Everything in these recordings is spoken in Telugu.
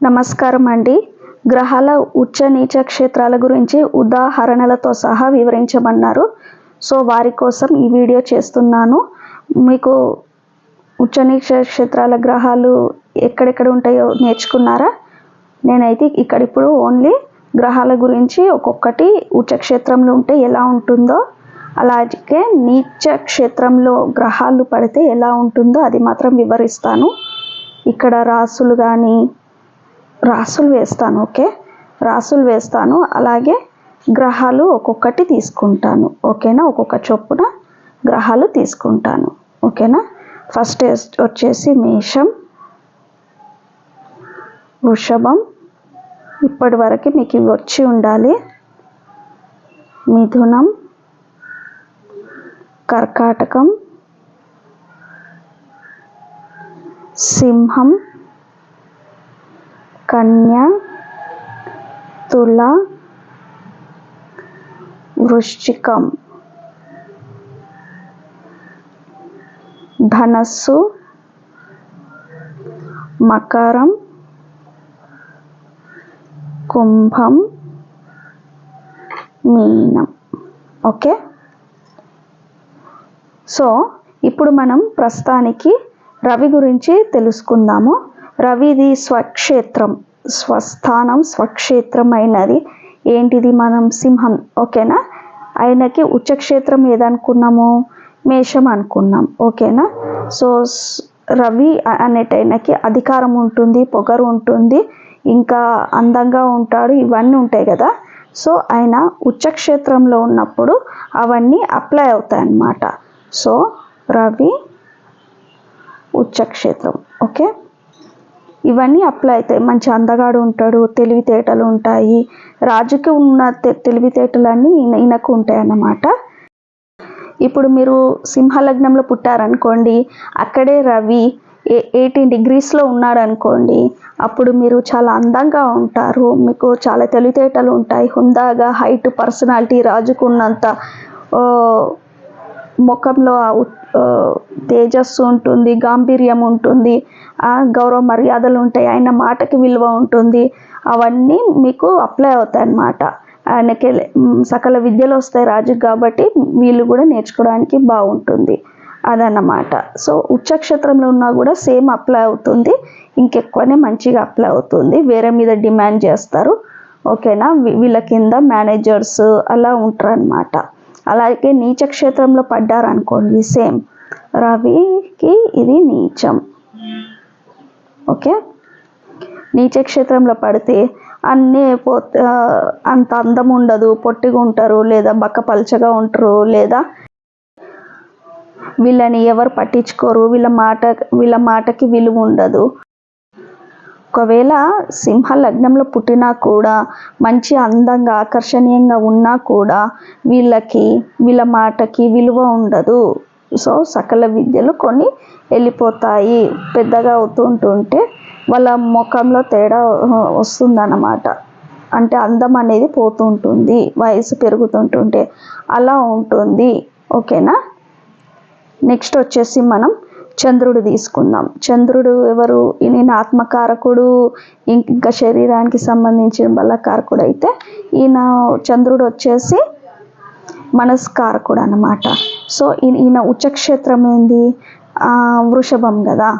నమస్కారం అండి. గ్రహాల ఉచ్చ నీచ క్షేత్రాల గురించి ఉదాహరణలతో సహా వివరించమన్నారు. సో వారి కోసం ఈ వీడియో చేస్తున్నాను. మీకు ఉచ్చ నీచ క్షేత్రాల గ్రహాలు ఎక్కడెక్కడ ఉంటాయో నేర్చుకున్నారా? నేనైతే ఇక్కడ ఇప్పుడు ఓన్లీ గ్రహాల గురించి ఒక్కొక్కటి ఉచ్చ క్షేత్రంలో ఉంటే ఎలా ఉంటుందో అలాగే నీచ క్షేత్రంలో గ్రహాలు పడితే ఎలా ఉంటుందో అది మాత్రం వివరిస్తాను. ఇక్కడ రాసులు కానీ రాసులు వేస్తాను ఓకే? రాసులు వేస్తాను. అలాగే గ్రహాలు ఒక్కొక్కటి తీసుకుంటాను ఓకేనా? ఒక్కొక్క చొప్పున గ్రహాలు తీసుకుంటాను ఓకేనా? ఫస్ట్ వచ్చేసి మేషం వృషభం. ఇప్పటి వరకు మీకు ఇవి వచ్చి ఉండాలి. మిథునం కర్కాటకం సింహం కన్య తుల వృశ్చికం. ధనస్సు మకరం కుంభం మీనం. ఓకే? సో ఇప్పుడు మనం ప్రస్తుతానికి రవి గురించి తెలుసుకుందాము. రవిది స్వక్షేత్రం స్వస్థానం స్వక్షేత్రమైనది. ఏంటిది మనం సింహం? ఓకేనా? ఆయనకి ఉచ్చక్షేత్రం ఏదనుకున్నాము? మేషం అనుకున్నాం. ఓకేనా? సో రవి అనేటైనకి అధికారం ఉంటుంది పొగరు ఉంటుంది ఇంకా అందంగా ఉంటాడు ఇవన్నీ ఉంటాయి కదా. సో ఆయన ఉచ్చక్షేత్రంలో ఉన్నప్పుడు అవన్నీ అప్లై అవుతాయి అన్నమాట సో రవి ఉచ్చక్షేత్రం. ఓకే? ఇవన్నీ అప్లై అవుతాయి. మంచి అందగాడు ఉంటాడు తెలివితేటలు ఉంటాయి. రాజుకి ఉన్న తెలివితేటలన్నీ అన్నీ ఈయనకు ఉంటాయి అన్నమాట ఇప్పుడు మీరు సింహలగ్నంలో పుట్టారనుకోండి అక్కడే రవి ఏ ఎయిటీన్ డిగ్రీస్లో ఉన్నాడు అనుకోండి అప్పుడు మీరు చాలా అందంగా ఉంటారు. మీకు చాలా తెలివితేటలు ఉంటాయి. హుందాగా హైట్ పర్సనాలిటీ రాజుకున్నంత ముఖంలో తేజస్సు ఉంటుంది గాంభీర్యం ఉంటుంది. గౌరవ మర్యాదలు ఉంటాయి ఆయన మాటకి విలువ ఉంటుంది. అవన్నీ మీకు అప్లై అవుతాయి అన్నమాట ఆయనకి సకల విద్యలు వస్తాయి రాజుకి కాబట్టి వీళ్ళు కూడా నేర్చుకోవడానికి బాగుంటుంది అదన్నమాట. సో ఉచ్చక్షేత్రంలో ఉన్నా కూడా సేమ్ అప్లై అవుతుంది. ఇంకెక్కువనే మంచిగా అప్లై అవుతుంది. వేరే మీద డిమాండ్ చేస్తారు. ఓకేనా? వీళ్ళ కింద మేనేజర్స్ అలా ఉంటారు అనమాట అలాగే నీచ క్షేత్రంలో పడ్డారనుకోండి సేమ్ రవికి ఇది నీచం. ఓకే? నీచ క్షేత్రంలో పడితే అన్నీ పో అంత అందం ఉండదు పొట్టిగా ఉంటారు లేదా బక్క పలచగా ఉంటారు లేదా వీళ్ళని ఎవరు పట్టించుకోరు వీళ్ళ మాట వీళ్ళ మాటకి విలువ ఉండదు. ఒకవేళ సింహ లగ్నంలో పుట్టినా కూడా మంచి అందంగా ఆకర్షణీయంగా ఉన్నా కూడా వీళ్ళకి వీళ్ళ మాటకి విలువ ఉండదు. సో సకల విద్యలు కొన్ని వెళ్ళిపోతాయి. పెద్దగా అవుతుంటుంటే వాళ్ళ ముఖంలో తేడా వస్తుందన్నమాట. అంటే అందం అనేది పోతుంటుంది వయసు పెరుగుతుంటుంటే అలా ఉంటుంది. ఓకేనా? నెక్స్ట్ వచ్చేసి మనం చంద్రుడు తీసుకుందాం. చంద్రుడు ఎవరు? ఈయన ఆత్మకారకుడు ఇంకా శరీరానికి సంబంధించిన బలకారకుడు అయితే ఈయన చంద్రుడు వచ్చేసి మనస్కారకుడు అనమాట సో ఈయన ఉచ్చక్షేత్రం ఏంది? వృషభం కదా?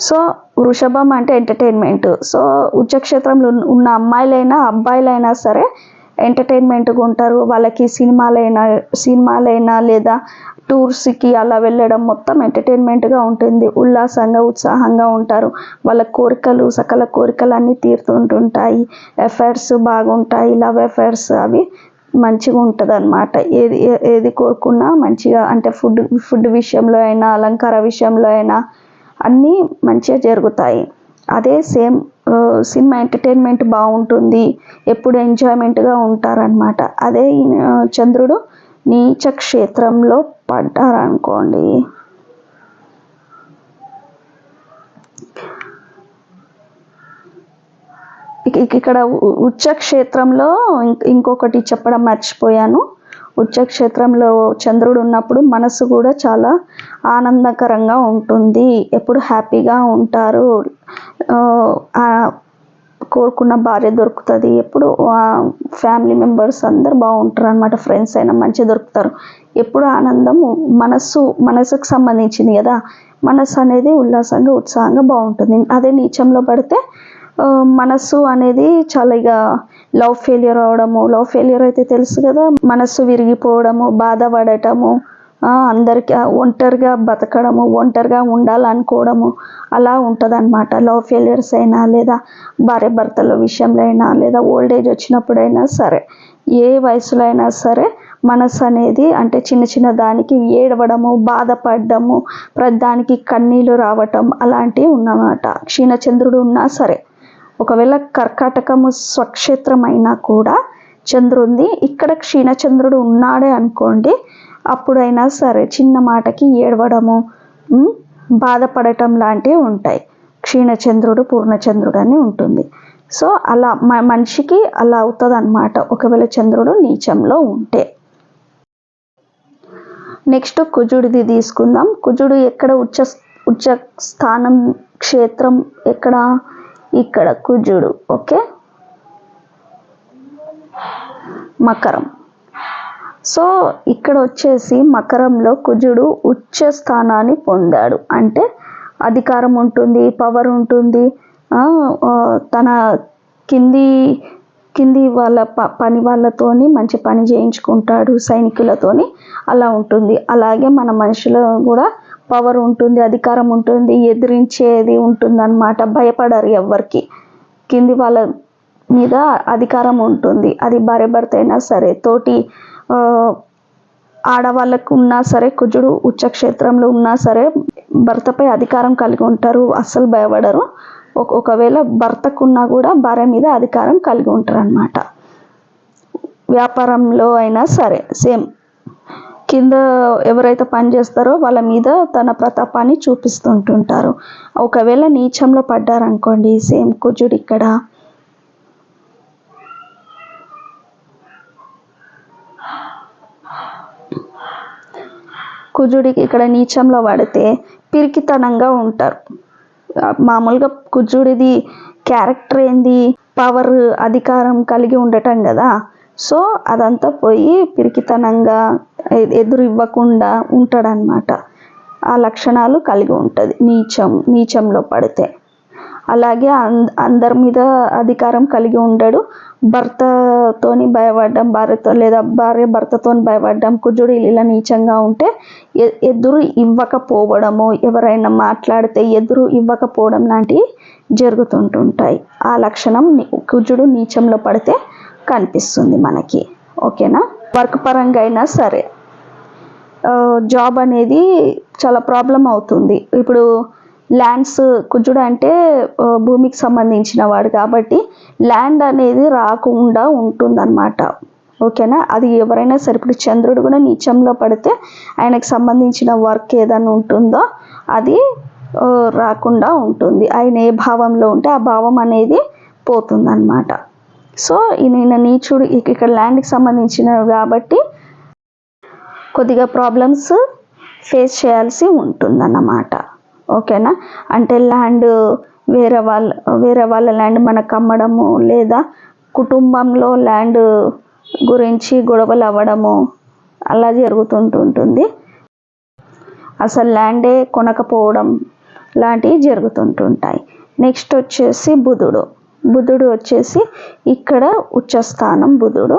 సో వృషభం అంటే ఎంటర్టైన్మెంట్ సో ఉచ్చక్షేత్రంలో ఉన్న అమ్మాయిలైనా అబ్బాయిలైనా సరే ఎంటర్టైన్మెంట్గా ఉంటారు. వాళ్ళకి సినిమాలైనా సినిమాలైనా లేదా టూర్స్కి అలా వెళ్ళడం మొత్తం ఎంటర్టైన్మెంట్గా ఉంటుంది. ఉల్లాసంగా ఉత్సాహంగా ఉంటారు. వాళ్ళ కోరికలు సకల కోరికలు అన్నీ తీరుతుంటుంటాయి. ఎఫైర్స్ బాగుంటాయి. లవ్ ఎఫైర్స్ అవి మంచిగా ఉంటుంది అనమాట ఏది ఏది కోరుకున్నా మంచిగా అంటే ఫుడ్ ఫుడ్ విషయంలో అయినా అలంకార విషయంలో అయినా అన్నీ మంచిగా జరుగుతాయి. అదే సేమ్ సినిమా ఎంటర్టైన్మెంట్ బాగుంటుంది ఎప్పుడు ఎంజాయ్మెంట్గా ఉంటారనమాట అదే చంద్రుడు నీచ క్షేత్రంలో పడ్డారనుకోండి ఇక్కడ ఉచ్చ క్షేత్రంలో ఇంకొకటి చెప్పడం మర్చిపోయాను. ఉచ్చక్షేత్రంలో చంద్రుడు ఉన్నప్పుడు మనసు కూడా చాలా ఆనందకరంగా ఉంటుంది. ఎప్పుడు హ్యాపీగా ఉంటారు. కోరుకున్న భార్య దొరుకుతుంది. ఎప్పుడు ఫ్యామిలీ మెంబర్స్ అందరు బాగుంటారు అనమాట ఫ్రెండ్స్ అయినా మంచిగా దొరుకుతారు. ఎప్పుడు ఆనందం మనస్సు మనసుకు సంబంధించింది కదా. మనసు అనేది ఉల్లాసంగా ఉత్సాహంగా బాగుంటుంది. అదే నీచంలో పడితే మనస్సు అనేది చాలా ఇక లవ్ ఫెయిలియర్ అవడము లవ్ ఫెయిలియర్ అయితే తెలుసు కదా? మనస్సు విరిగిపోవడము బాధపడటము అందరికీ అందరికి ఒంటరిగా బతకడము ఒంటరిగా ఉండాలనుకోవడము అలా ఉంటుందన్నమాట. లవ్ ఫెయిలియర్స్ అయినా లేదా భార్య భర్తల విషయంలో అయినా లేదా ఓల్డ్ ఏజ్ వచ్చినప్పుడైనా సరే ఏ వయసులో అయినా సరే మనసు అనేది అంటే చిన్న చిన్న దానికి ఏడవడము బాధపడము ప్రతి దానికి కన్నీళ్ళు రావటం అలాంటివి ఉన్నమాట. క్షీణచంద్రుడు ఉన్నా సరే ఒకవేళ కర్కాటకము స్వక్షేత్రమైనా అయినా కూడా చంద్రుంది ఇక్కడ క్షీణచంద్రుడు ఉన్నాడే అనుకోండి అప్పుడైనా సరే చిన్న మాటకి ఏడవడము బాధపడటం లాంటివి ఉంటాయి. క్షీణచంద్రుడు పూర్ణచంద్రుడు అని ఉంటుంది. సో అలా మ మనిషికి అలా అవుతుంది అనమాట ఒకవేళ చంద్రుడు నీచంలో ఉంటే. నెక్స్ట్ కుజుడిది తీసుకుందాం. కుజుడు ఎక్కడ ఉచ్చ ఉచ్చ స్థానం క్షేత్రం ఎక్కడ? ఇక్కడ కుజుడు ఓకే? మకరం. సో ఇక్కడ వచ్చేసి మకరంలో కుజుడు ఉచ్చ స్థానాన్ని పొందాడు. అంటే అధికారం ఉంటుంది పవర్ ఉంటుంది. తన కింది కింది వాళ్ళ ప పని వాళ్ళతోని మంచి పని చేయించుకుంటాడు సైనికులతోని అలా ఉంటుంది. అలాగే మన మనుషులు కూడా పవర్ ఉంటుంది అధికారం ఉంటుంది ఎదిరించేది ఉంటుంది అనమాట భయపడరు ఎవ్వరికి. కింది వాళ్ళ మీద అధికారం ఉంటుంది. అది భార్య భర్త అయినా సరే తోటి ఆడవాళ్ళకు ఉన్నా సరే కుజుడు ఉచ్చక్షేత్రంలో ఉన్నా సరే భర్తపై అధికారం కలిగి ఉంటారు అస్సలు భయపడరు. ఒకవేళ భర్తకున్నా కూడా భార్య మీద అధికారం కలిగి ఉంటారు అనమాట వ్యాపారంలో అయినా సరే సేమ్. కింద ఎవరైతే పని చేస్తారో వాళ్ళ మీద తన ప్రతాపాన్ని చూపిస్తుంటుంటారు. ఒకవేళ నీచంలో పడ్డారనుకోండి సేమ్ కుజుడు ఇక్కడ. కుజుడికి ఇక్కడ నీచంలో పడితే పిరికితనంగా ఉంటారు. మామూలుగా కుజుడిది క్యారెక్టర్ ఏంది? పవర్ అధికారం కలిగి ఉండటం కదా. సో అదంతా పోయి పిరికితనంగా ఎదురు ఇవ్వకుండా ఉంటాడనమాట ఆ లక్షణాలు కలిగి ఉంటుంది నీచం నీచంలో పడితే. అలాగే అంద అందరి మీద అధికారం కలిగి ఉండడు. భర్తతోని భయపడడం భార్యతో లేదా భార్య భర్తతోని భయపడడం కుజుడు ఇలా నీచంగా ఉంటే ఎ- ఎదురు ఇవ్వకపోవడము ఎవరైనా మాట్లాడితే ఎదురు ఇవ్వకపోవడం లాంటివి జరుగుతుంటుంటాయి. ఆ లక్షణం కుజుడు నీచంలో పడితే కనిపిస్తుంది మనకి. ఓకేనా? వర్క్ పరంగా అయినా సరే. జాబ్ అనేది చాలా ప్రాబ్లం అవుతుంది. ఇప్పుడు ల్యాండ్స్ కుజుడు అంటే భూమికి సంబంధించిన వాడు కాబట్టి ల్యాండ్ అనేది రాకుండా ఉంటుందన్నమాట. ఓకేనా? అది ఎవరైనా సరే ఇప్పుడు చంద్రుడు కూడా నీచంలో పడితే ఆయనకు సంబంధించిన వర్క్ ఏదైనా ఉంటుందో అది రాకుండా ఉంటుంది. ఆయన ఏ భావంలో ఉంటే ఆ భావం అనేది పోతుందన్నమాట. సో ఈయన నీచుడు ఇక్కడ ల్యాండ్కి సంబంధించిన కాబట్టి కొద్దిగా ప్రాబ్లమ్స్ ఫేస్ చేయాల్సి ఉంటుందన్నమాట. ఓకేనా? అంటే ల్యాండ్ వేరే వాళ్ళ వేరే వాళ్ళ ల్యాండ్ మనకు అమ్మడము లేదా కుటుంబంలో ల్యాండ్ గురించి గొడవలు అవ్వడము అలా జరుగుతుంటుంటుంది. అసలు ల్యాండే కొనకపోవడం లాంటివి జరుగుతుంటుంటాయి. నెక్స్ట్ వచ్చేసి బుధుడు. బుధుడు వచ్చేసి ఇక్కడ ఉచ్చస్థానం బుధుడు.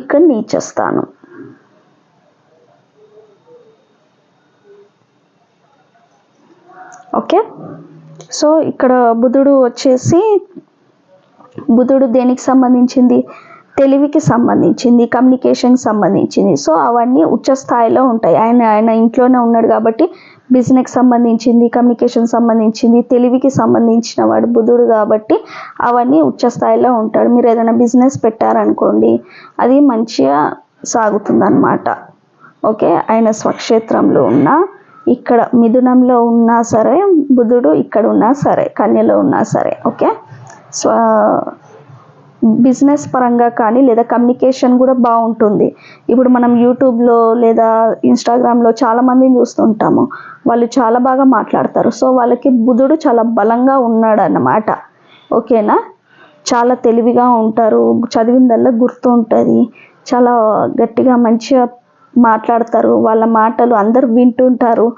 ఇక్కడ నీచస్థానం. ఓకే? సో ఇక్కడ బుధుడు వచ్చేసి బుధుడు దేనికి సంబంధించింది? తెలివికి సంబంధించింది కమ్యూనికేషన్కి సంబంధించింది. సో అవన్నీ ఉచ్చ స్థాయిలో ఉంటాయి. ఆయన ఆయన ఇంట్లోనే ఉన్నాడు కాబట్టి బిజినెస్కి సంబంధించింది కమ్యూనికేషన్ సంబంధించింది తెలివికి సంబంధించిన వాడు బుధుడు కాబట్టి అవన్నీ ఉచ్చ స్థాయిలో ఉంటాడు. మీరు ఏదైనా బిజినెస్ పెట్టారనుకోండి అది మంచిగా సాగుతుందన్నమాట. ఓకే? ఆయన స్వక్షేత్రంలో ఉన్న ఇక్కడ మిథునంలో ఉన్నా సరే బుధుడు ఇక్కడ ఉన్నా సరే కన్యలో ఉన్నా సరే. ఓకే? స్వ బిజినెస్ పరంగా కానీ లేదా కమ్యూనికేషన్ కూడా బాగుంటుంది. ఇప్పుడు మనం యూట్యూబ్లో లేదా ఇన్స్టాగ్రామ్లో చాలామందిని చూస్తుంటాము. వాళ్ళు చాలా బాగా మాట్లాడతారు. సో వాళ్ళకి బుధుడు చాలా బలంగా ఉన్నాడు అన్నమాట ఓకేనా? చాలా తెలివిగా ఉంటారు. చదివిందల్లా గుర్తు ఉంటుంది. చాలా గట్టిగా మంచిగా మాట్లాడతారు. వాళ్ళ మాటలు అందరు వింటుంటారు.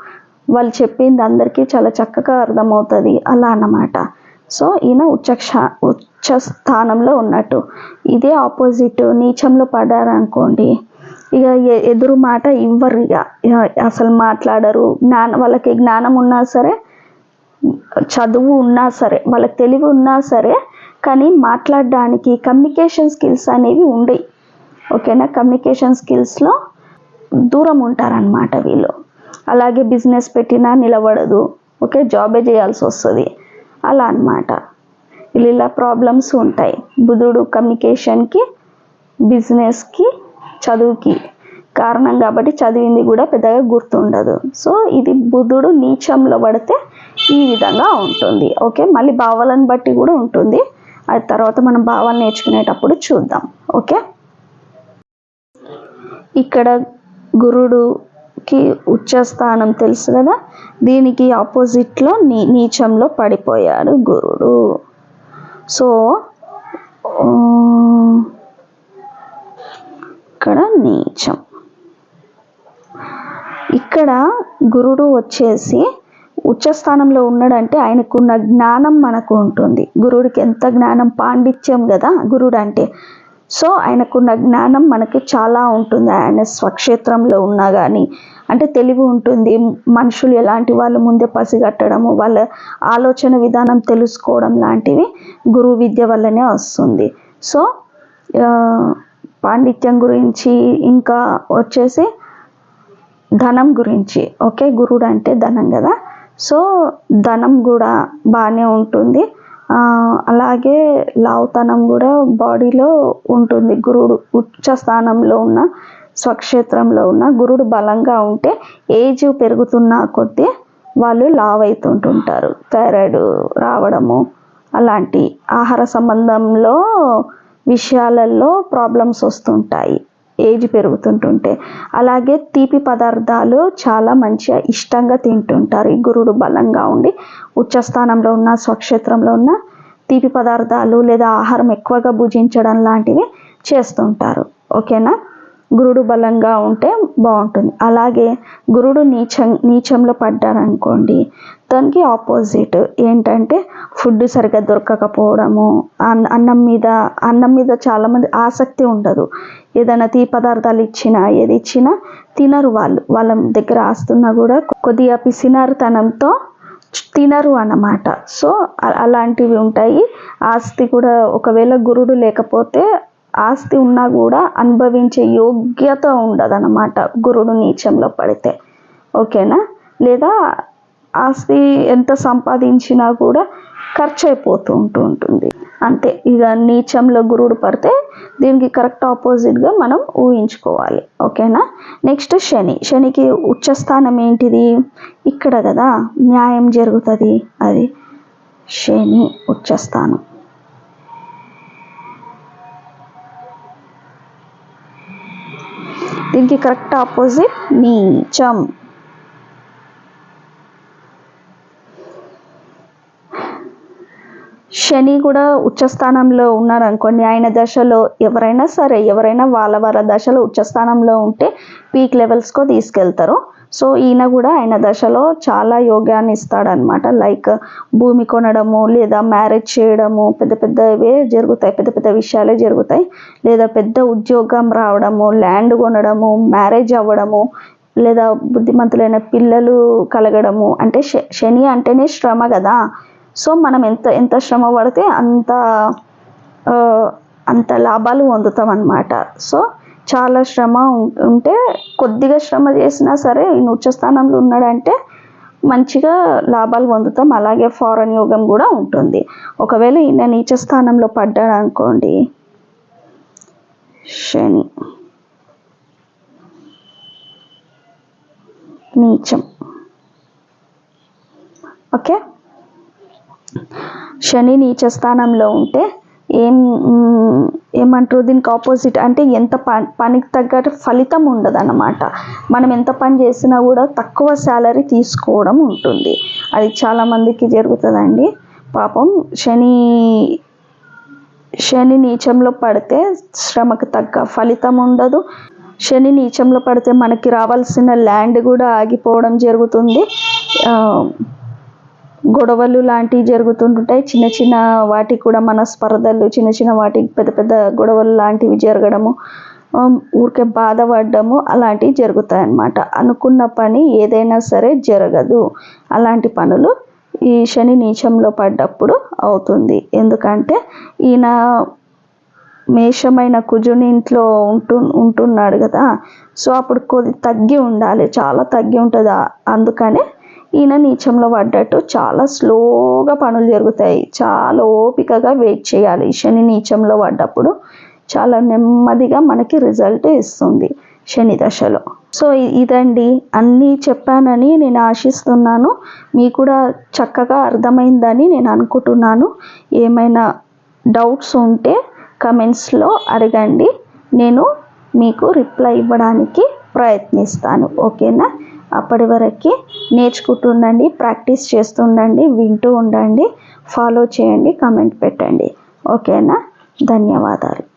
వాళ్ళు చెప్పింది అందరికీ చాలా చక్కగా అర్థమవుతుంది. అలా అన్నమాట. సో ఈయన ఉచ్చక్ష ఉచ్చ స్థానంలో ఉన్నట్టు. ఇదే ఆపోజిట్ నీచంలో పడ్డారనుకోండి ఇక ఎదురు మాట ఇవ్వరు ఇక. అసలు మాట్లాడరు. జ్ఞానం వాళ్ళకి జ్ఞానం ఉన్నా సరే చదువు ఉన్నా సరే వాళ్ళకి తెలివి ఉన్నా సరే కానీ మాట్లాడడానికి కమ్యూనికేషన్ స్కిల్స్ అనేవి ఉండవు ఓకేనా? కమ్యూనికేషన్ స్కిల్స్లో దూరం ఉంటారనమాట వీళ్ళు. అలాగే బిజినెస్ పెట్టినా నిలబడదు. ఓకే? జాబే చేయాల్సి వస్తుంది. అలా అన్నమాట. ఇలా ప్రాబ్లమ్స్ ఉంటాయి. బుధుడు కమ్యూనికేషన్కి బిజినెస్కి చదువుకి కారణం కాబట్టి చదివింది కూడా పెద్దగా గుర్తుండదు. సో ఇది బుధుడు నీచంలో పడితే ఈ విధంగా ఉంటుంది. ఓకే మళ్ళీ భావాలను బట్టి కూడా ఉంటుంది. అది తర్వాత మనం భావాలు నేర్చుకునేటప్పుడు చూద్దాం. ఓకే ఇక్కడ గురుడుకి ఉచ్చస్థానం తెలుసు కదా? దీనికి ఆపోజిట్లో నీ నీచంలో పడిపోయాడు గురుడు. సో ఇక్కడ నీచం. ఇక్కడ గురుడు వచ్చేసి ఉచ్చస్థానంలో ఉన్నాడంటే ఆయనకున్న జ్ఞానం మనకు ఉంటుంది. గురుడికి ఎంత జ్ఞానం పాండిత్యం కదా గురుడు అంటే సో ఆయనకున్న జ్ఞానం మనకి చాలా ఉంటుంది. ఆయన స్వక్షేత్రంలో ఉన్నా కానీ అంటే తెలివి ఉంటుంది. మనుషులు ఎలాంటి వాళ్ళు ముందే పసిగట్టడము వాళ్ళ ఆలోచన విధానం తెలుసుకోవడం లాంటివి గురువు విద్య వల్లనే వస్తుంది. సో పాండిత్యం గురించి ఇంకా వచ్చేసి ధనం గురించి. ఓకే గురుడు అంటే ధనం కదా? సో ధనం కూడా బాగానే ఉంటుంది. అలాగే లావుతనం కూడా బాడీలో ఉంటుంది. గురుడు ఉచ్చ స్థానంలో ఉన్న స్వక్షేత్రంలో ఉన్న గురుడు బలంగా ఉంటే ఏజ్ పెరుగుతున్న కొద్దీ వాళ్ళు లావ్ అవుతుంటుంటారు థైరాయిడ్ రావడము అలాంటి ఆహార సంబంధంలో విషయాలలో ప్రాబ్లమ్స్ వస్తుంటాయి. ఏజ్ పెరుగుతుంటుంటే. అలాగే తీపి పదార్థాలు చాలా మంచిగా ఇష్టంగా తింటుంటారు. ఈ గురుడు బలంగా ఉండి ఉచ్చస్థానంలో ఉన్న స్వక్షేత్రంలో ఉన్న తీపి పదార్థాలు లేదా ఆహారం ఎక్కువగా భుజించడం లాంటివి చేస్తుంటారు. ఓకేనా? గురుడు బలంగా ఉంటే బాగుంటుంది. అలాగే గురుడు నీచం నీచంలో పడ్డారనుకోండి దానికి ఆపోజిట్ ఏంటంటే ఫుడ్ సరిగ్గా దొరకకపోవడము అన్నం మీద అన్నం మీద చాలామంది ఆసక్తి ఉండదు. ఏదైనా తీ పదార్థాలు ఇచ్చినా ఏది ఇచ్చినా తినరు వాళ్ళు. వాళ్ళ దగ్గర ఆస్తున్నా కూడా కొద్దిగా పిసినారుతనంతో తినరు అన్నమాట. సో అలాంటివి ఉంటాయి. ఆస్తి కూడా ఒకవేళ గురుడు లేకపోతే ఆస్తి ఉన్నా కూడా అనుభవించే యోగ్యత ఉండదన్నమాట గురుడు నీచంలో పడితే. ఓకేనా? లేదా ఆస్తి ఎంత సంపాదించినా కూడా ఖర్చు అయిపోతూ ఉంటూ ఉంటుంది. అంతే. ఇక నీచంలో గురుడు పడితే దీనికి కరెక్ట్ ఆపోజిట్గా మనం ఊహించుకోవాలి. ఓకేనా? నెక్స్ట్ శని. శనికి ఉచ్చస్థానం ఏంటిది? ఇక్కడ కదా న్యాయం జరుగుతుంది. అది శని ఉచ్చస్థానం. దీనికి కరెక్ట్ ఆపోజిట్ నీచం. శని కూడా ఉచ్చస్థానంలో ఉన్నారనుకోండి. ఆయన దశలో ఎవరైనా సరే ఎవరైనా వాళ్ళ వాళ్ళ దశలో ఉచ్చస్థానంలో ఉంటే పీక్ లెవెల్స్కో తీసుకెళ్తారు. సో ఈయన కూడా ఆయన దశలో చాలా యోగాన్ని ఇస్తాడనమాట లైక్ భూమి కొనడము లేదా మ్యారేజ్ చేయడము పెద్ద పెద్దవే జరుగుతాయి. పెద్ద పెద్ద విషయాలే జరుగుతాయి. లేదా పెద్ద ఉద్యోగం రావడము ల్యాండ్ కొనడము మ్యారేజ్ అవ్వడము లేదా బుద్ధిమంతులైన పిల్లలు కలగడము. అంటే శ- శని అంటేనే శ్రమ కదా. సో మనం ఎంత ఎంత శ్రమ పడితే అంత అంత లాభాలు పొందుతాం అన్నమాట. సో చాలా శ్రమ ఉం- ఉంటే కొద్దిగా శ్రమ చేసినా సరే ఈయన ఉచ్చ స్థానంలో ఉన్నాడంటే మంచిగా లాభాలు పొందుతాం. అలాగే ఫారెన్ యోగం కూడా ఉంటుంది. ఒకవేళ ఈయన నీచ స్థానంలో పడ్డాడు అనుకోండి. శని. నీచం. ఓకే? శని నీచ స్థానంలో ఉంటే ఏం ఏమంటారు? దీనికి ఆపోజిట్ అంటే ఎంత పని పనికి తగ్గట్టు ఫలితం ఉండదు అన్నమాట మనం ఎంత పని చేసినా కూడా తక్కువ శాలరీ తీసుకోవడం ఉంటుంది. అది చాలామందికి జరుగుతుందండి. పాపం శని శని నీచంలో పడితే శ్రమకు తగ్గ ఫలితం ఉండదు. శని నీచంలో పడితే మనకి రావాల్సిన ల్యాండ్ కూడా ఆగిపోవడం జరుగుతుంది. గొడవలు లాంటివి జరుగుతుంటుంటాయి. చిన్న చిన్న వాటికి కూడా మన స్పర్ధలు చిన్న చిన్న వాటికి పెద్ద పెద్ద గొడవలు లాంటివి జరగడము ఊరికే బాధపడ్డము అలాంటివి జరుగుతాయి అన్నమాట అనుకున్న పని ఏదైనా సరే జరగదు. అలాంటి పనులు ఈ శని నీచంలో పడ్డప్పుడు అవుతుంది. ఎందుకంటే ఈయన మేషమైన కుజుని ఇంట్లో ఉంటు ఉంటున్నాడు కదా. సో అప్పుడు కొద్ది తగ్గి ఉండాలి. చాలా తగ్గి ఉంటుంది. అందుకనే ఈయన నీచంలో పడ్డట్టు చాలా స్లోగా పనులు జరుగుతాయి. చాలా ఓపికగా వెయిట్ చేయాలి. శని నీచంలో పడ్డప్పుడు చాలా నెమ్మదిగా మనకి రిజల్ట్ ఇస్తుంది శని దశలో. సో ఇదండి. అన్నీ చెప్పానని నేను ఆశిస్తున్నాను. మీకు కూడా చక్కగా అర్థమైందని నేను అనుకుంటున్నాను. ఏమైనా డౌట్స్ ఉంటే కమెంట్స్లో అడగండి. నేను మీకు రిప్లై ఇవ్వడానికి ప్రయత్నిస్తాను. ఓకేనా? అప్పటి వరకు నేర్చుకుంటుండండి ప్రాక్టీస్ చేస్తుండండి వింటూ ఉండండి ఫాలో చేయండి కమెంట్ పెట్టండి. ఓకేనా? ధన్యవాదాలు.